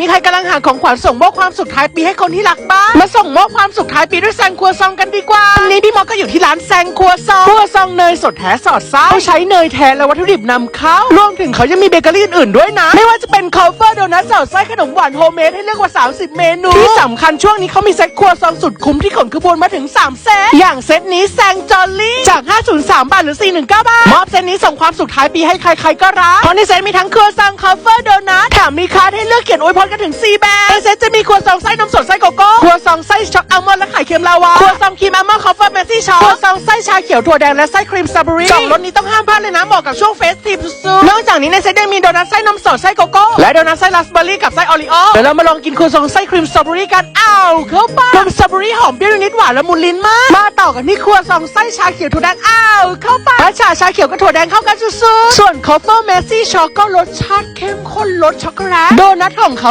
มีใครกำลังหาของขวัญส่งมอบความสุขท้ายปีให้คนที่รักบ้าง มาส่งมอบความสุขท้ายปีด้วยแซงครัวซองกันดีกว่าวันนี้พี่มอสก็อยู่ที่ร้านแซงครัวซอง ครัวซองเนยสดแท้สอดไส้เขาใช้เนยแท้และวัตถุดิบนำเข้ารวมถึงเขายังมีเบเกอรี่อื่นๆด้วยนะ ไม่ว่าจะเป็นคอฟเฟอร์โดนัทสอดไส้ขนมหวานโฮมเมดให้เลือกกว่า 30 เมนู ที่สำคัญช่วงนี้เขามีเซ็ตครัวซองสุดคุ้มที่ขนขบวนมาถึง 3 เซต อย่างเซตนี้แซงจอลลี่ จาก 503 บาทหรือ 419 บาท มอบเซตนี้ส่งความสุขท้ายปีให้ใครๆก็รักเพราะในเซตมีทั้งครัวซองคอฟเฟอร์โดนัทแถ มมีคาร์ดให้เลือกเขียนอวยพรกันถึง 4 แบบในเซตจะมีครัวซองไส้นมสดไส้โกโก้ครัวซองไส้ช็อกอัลมอนด์และไข่เค็มลาวาครัวซองครีมอัลมอนด์คอฟเฟอร์เม สซี่ช็อกครัวซองไส้ชาเขียวถั่วแดงและไส้ครีมสตรอเบอรี่สองรสนี้ต้องห้ามพลาดเลยนะเหมาะกับช่วงเฟสทีฟสุดๆนอกจากนี้ในเซตยังมีโดนัทไส้นมสดไส้โกโก้และโดนัทไส้ราสเบอร์รี่กับไส้โอรีโอเดี๋ยวเรามาลองกินครัวซองไส้ครีมสตรอเบอรี่กันอ้าวเข้าไปนมสตรอเบอรี่หอมเปรี้ยวนิดหวานละมุนลิ้นมากมาต่อกันที่ครัวซองไส้ชาเขียวถั่วแดงอ้าวเข้าไปและชาชาเขียวกับถั่วแดงเข้ากันสุดๆส่วนคอฟเฟอร์เมสซี่ช็อกก็รสชาติเข้มข้นรสช็อกโกแลตโดนัทของ